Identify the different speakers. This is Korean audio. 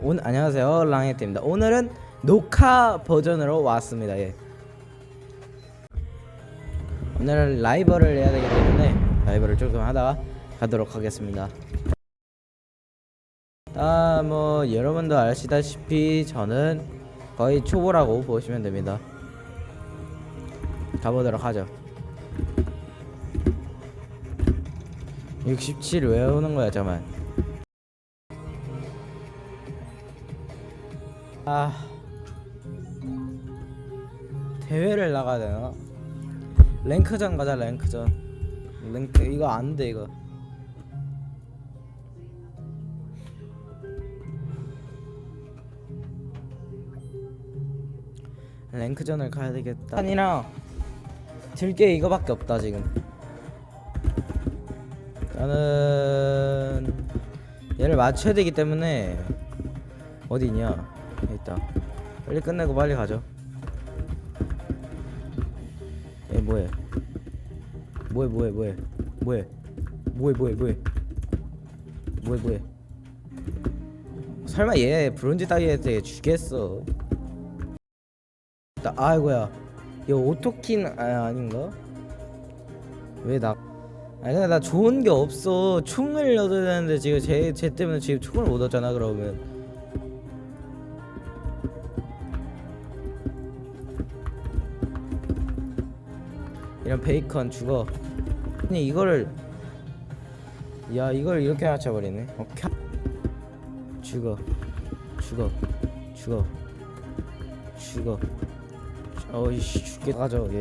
Speaker 1: 오늘 안녕하세요 랑해트입니다. 오늘은 녹화 버전으로 왔습니다 예. 오늘은 라이브를 해야 되기 때문에 라이브를 조금 하다가 가도록 하겠습니다. 아 뭐 여러분도 아시다시피 저는 거의 초보라고 보시면 됩니다. 가보도록 하죠. 67 외우는 거야 잠만 아 대회를 나가야 되나? 랭크전 가자 랭크전. 랭크 이거 안 돼 이거. 랭크전을 가야 되겠다. 아니라 들게 이거밖에 없다 지금. 나는 얘를 맞춰야 되기 때문에 어디 있냐? 여기 있다 빨리 끝내고 빨리 가죠. 얘 뭐해? 뭐해 뭐해 뭐해? 뭐해? 뭐해 뭐해 뭐해? 뭐해 뭐해? 설마 얘 브론즈 따위한테 주겠어? 나, 아이고야. 이거 오토킨 아, 아닌가? 왜나? 아니 근데 나 좋은 게 없어. 총을 얻어야 되는데 지금 쟤, 쟤 때문에 지금 총을 못 얻잖아 그러면 이런 베이컨 죽어. 아니 이거를 야 이걸 이렇게 맞춰버리네. 오케이. 죽어. 죽어. 죽어. 죽어. 어이씨 죽게 가져. 얘.